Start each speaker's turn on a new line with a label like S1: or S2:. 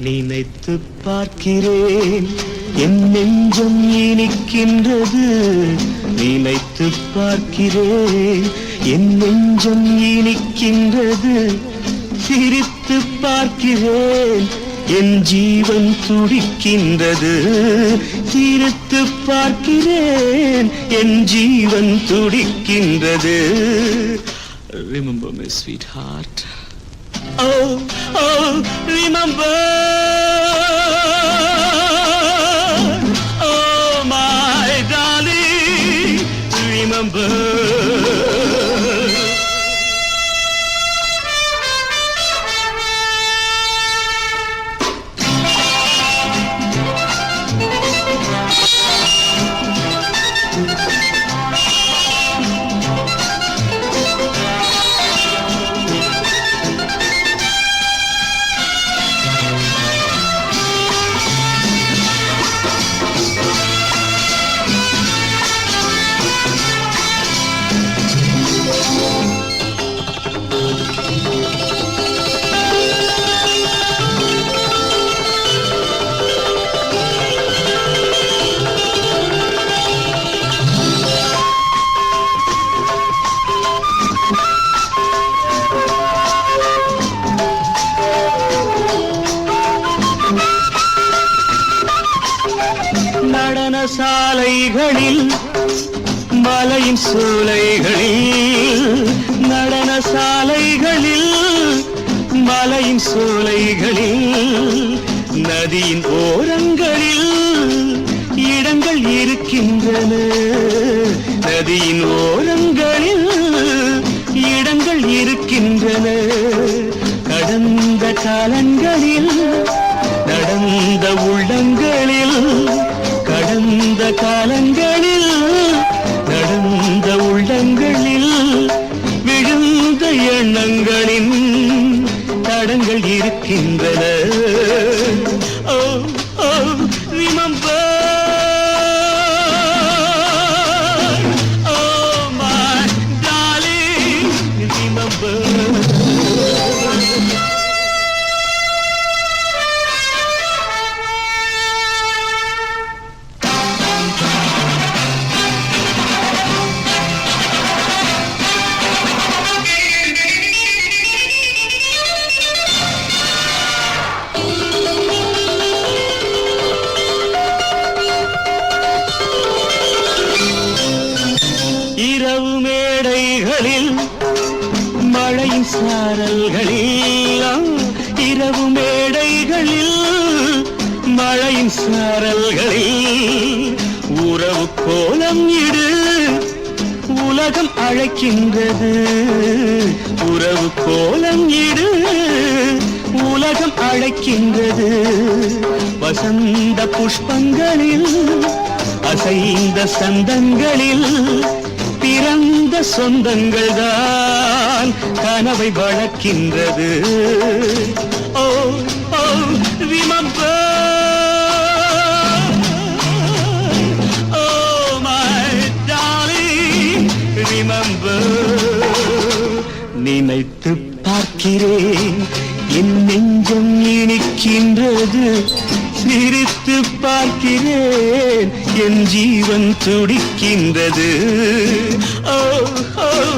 S1: நினைத்து பார்க்கிறேன். என் நெஞ்சம் இனிக்கின்றது. நினைத்து பார்க்கிறேன். என் நெஞ்சம் இனிக்கின்றது. சிரித்து பார்க்கிறேன். என் ஜீவன் துடிக்கின்றது. சிரித்து பார்க்கிறேன். என் ஜீவன் துடிக்கின்றது. Remember me, sweetheart. Oh, oh, remember. சாலைகளில் மலையின் சோலைகளில் நடன சாலைகளில் மலையின் சோலைகளில் நதியின் ஓரங்களில் இடங்கள் இருக்கின்றன. நதியின் ஓரங்களில் இடங்கள் இருக்கின்றன. கடந்த காலங்களில் இருக்கின்றன. மேடைகளில் மழையின் சாரல்களில் இரவு மேடைகளில் மழையின் சாரல்களில் உறவு கோலம் இடு உலகம் அழைக்கின்றது. உறவு கோலம் இடு உலகம் அழைக்கின்றது. வசந்த புஷ்பங்களில் அசைந்த சந்தங்களில் பிறந்த சொந்தங்கள் தான் கனவை வளர்க்கின்றது. ஓ ஓ விமப்ப. Oh, my darling, remember. நினைத்து பார்க்கிறேன் என் நெஞ்சம் இனிக்கின்றது. சிரித்து பார்க்கிறேன். என் ஜீவன் துடிக்கின்றது. ஓ ஓ.